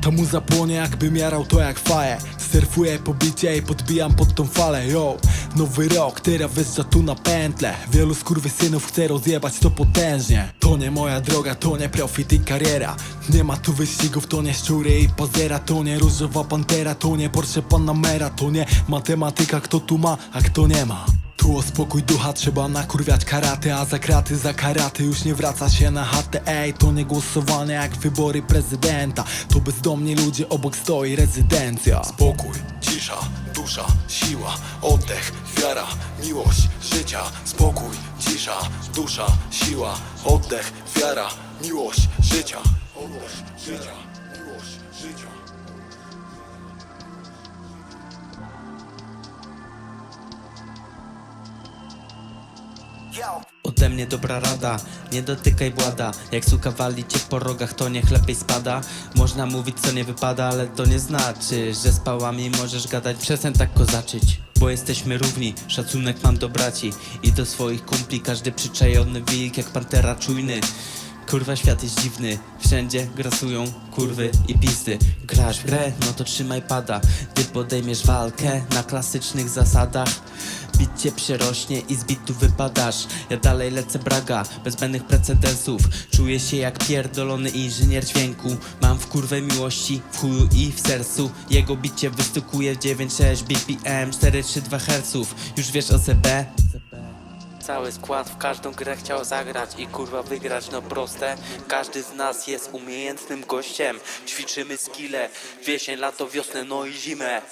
To mu zapłonie jakbym jarał to jak faję Surfuję po bicie i podbijam pod tą falę Yo, nowy rok, teraz wyjeżdża tu na pętlę Wielu skurwysynów chce rozjebać to potężnie. To nie moja droga, to nie profit i kariera. Nie ma tu wyścigów, to nie szczury i pazera. To nie różowa pantera, to nie Porsche Panamera. To nie matematyka, kto tu ma, a kto nie ma spokój ducha trzeba nakurwiać karaty A za kraty, za karaty już nie wraca się na chatę. Ej, to nie głosowanie jak wybory prezydenta. To bezdomni ludzie, obok stoi rezydencja. Spokój, cisza, dusza, siła, oddech, wiara, miłość, życia. Spokój, cisza, dusza, siła, oddech, wiara, miłość, życia. Oddech, życia, miłość, życia Ode mnie dobra rada, nie dotykaj włada. Jak suka wali cię po rogach, to niech lepiej spada. Można mówić co nie wypada, ale to nie znaczy Że z pałami możesz gadać, przestań tak kozaczyć Bo jesteśmy równi, szacunek mam do braci I do swoich kumpli, każdy przyczajony wilk jak pantera czujny. Kurwa świat jest dziwny, wszędzie grasują kurwy i pisty Grasz w grę, no to trzymaj pada. Gdy podejmiesz walkę na klasycznych zasadach Bit cię przerośnie i z bitu wypadasz. Ja dalej lecę braga, bez zbędnych precedensów. Czuję się jak pierdolony inżynier dźwięku. Mam w kurwę miłości, w chuju i w sercu. Jego bicie wystukuje w 9,6 BPM 432 Hz Już wiesz o CB? Cały skład w każdą grę chciał zagrać i kurwa wygrać, no proste. Każdy z nas jest umiejętnym gościem. Ćwiczymy skille, wiesień, lato, wiosnę, no i zimę